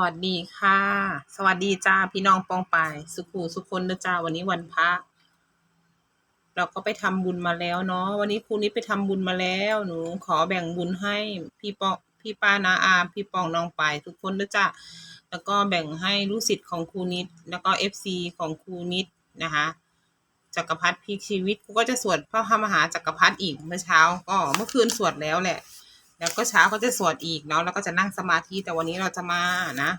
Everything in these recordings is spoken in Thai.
วัสดีค่ะ สวัสดีจ้าพี่น้องปองปายสุขูสุคนนะจ้าวันนี้วันพระเราก็ไปทำบุญมาแล้วเนาะวันนี้ครูนิดไปทำบุญมาแล้วหนู ขอแบ่งบุญให้พี่ปองพี่ป้านาอาพี่ปองน้องปายทุกคนนะจ้าแล้วก็แบ่งให้ลูกศิษย์ของครูนิด แล้วก็เอฟซีของครูนิดนะคะจักรพรรดิพลิกชีวิตครูก็จะสวดพระพมหาจักรพรรดิอีกเมื่อเช้า ก็เมื่อคืนสวดแล้วแหละ แล้วก็เช้าก็จะสวดอีกเนาะแล้วก็จะนั่งสมาธิแต่วันนี้เราจะมานะ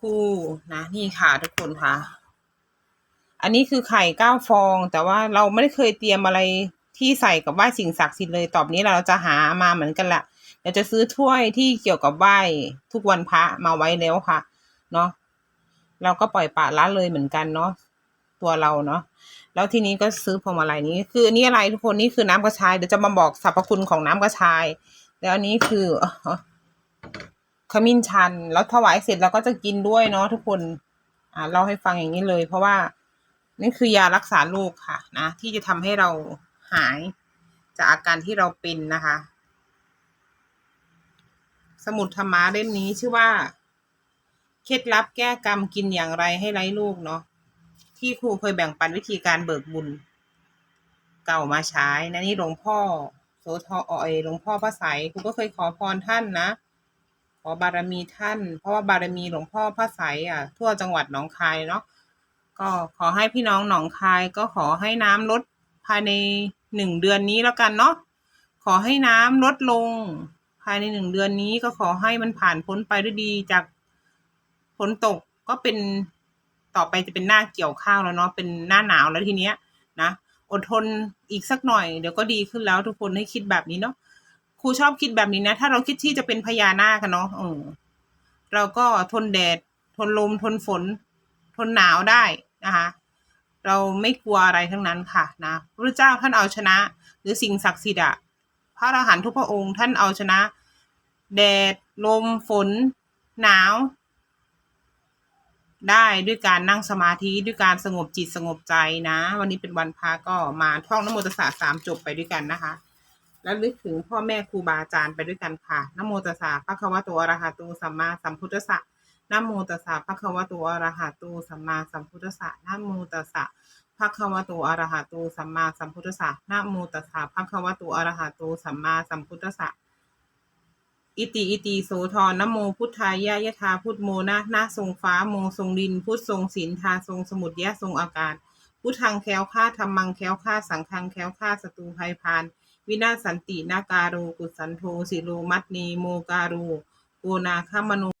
คู่นะนี่ค่ะทุกคนค่ะ อันนี้คือไข่เก้าฟอง แต่ว่าเราไม่ได้เคยเตรียมอะไรที่ใส่กับไหว้สิ่งศักดิ์สิทธิ์เลยตอบนี้เราจะหามาเหมือนกันแหละเดี๋ยวจะซื้อถ้วยที่เกี่ยวกับไหว้ทุกวันพระมาไว้แล้วค่ะ เนาะเราก็ปล่อยปะละเลยเหมือนกันเนาะตัวเราเนาะแล้วทีนี้ก็ซื้อพวงมาลัยนี้ คือนนี้อะไรทุกคนนี่คือน้ำกระชายเดี๋ยวจะมาบอกสรรพคุณของน้ำกระชาย แล้วอันนี้คือขมิ้นชัน แล้วถวายเสร็จเราก็จะกินด้วยเนาะทุกคน อ่าเล่าให้ฟังอย่างนี้เลย เพราะว่านี่คือยารักษาโรคค่ะ นะ ที่จะทำให้เราหายจากอาการที่เราเป็นนะคะ สมุดธรรมะเล่มนี้ชื่อว่า เคล็ดลับแก้กรรมกินอย่างไรให้ไร้ลูกเนาะที่ครูเคยแบ่งปันวิธีการเบิกบุญ เก่ามาใช้นะนี่หลวงพ่อ โสธรเอยหลวงพ่อพระไสยครูก็เคยขอพรท่านนะ ขอบารมีท่าน เพราะว่าบารมีหลวงพ่อพระไสยอะ ทั่วจังหวัดหนองคายเนาะก็ขอให้พี่น้องหนองคายก็ขอให้น้ำลดภายในหนึ่งเดือนนี้แล้วกันเนาะขอให้น้ำลดลง ภายในหนึ่งเดือนนี้ก็ขอให้มันผ่านพ้นไปด้วยดีจากฝนตกก็เป็นต่อไปจะเป็นหน้าเกี่ยวข้าวแล้วเนาะเป็นหน้าหนาวแล้วทีเนี้ยนะ อดทนอีกสักหน่อย เดี๋ยวก็ดีขึ้นแล้วทุกคนให้คิดแบบนี้เนาะครูชอบคิดแบบนี้นะ ถ้าเราคิดที่จะเป็นพญานาคกันเนาะเออเราก็ทนแดด ทนลม ทนฝน ทนหนาวได้นะคะเราไม่กลัวอะไรทั้งนั้นค่ะนะพระเจ้าท่านเอาชนะ หรือสิ่งศักดิ์สิทธิ์อะพระอรหันต์ทุกพระองค์ท่านเอาชนะ แดดลมฝน หนาว ได้ด้วยการนั่งสมาธิด้วยการสงบจิตสงบใจนะ วันนี้เป็นวันพระก็มาท่องนโมตัสสะสามจบไปด้วยกันนะคะ แล้วลึกถึงพ่อแม่ครูบาอาจารย์ไปด้วยกันค่ะนโมตัสสะพระคะวะโตอรหะโตสัมมาสัมพุทธัสสะนโมตัสสะพระคะวะโตอรหะโตสัมมาสัมพุทธัสสะนโมตัสสะพระคะวะโตอรหะโตสัมมาสัมพุทธัสสะนโมตัสสะพระคะวะโตอรหะโตสัมมาสัมพุทธัสสะ อิติอิติโสธรนโมพุทธายะยะธาพุทโมนะนาทรงฟ้าโมทรงดิน พุทธทรงศีลทาทรงสมุดยะทรงอากาศ พุทธังแคล้วค่าธรรมังแคล้วค่าสังฆังแคล้วค่าศัตรูภัยพาน วินาศสันตินาการโรกุสันโทสิโรมัตนีโมการโรโกนาคามโน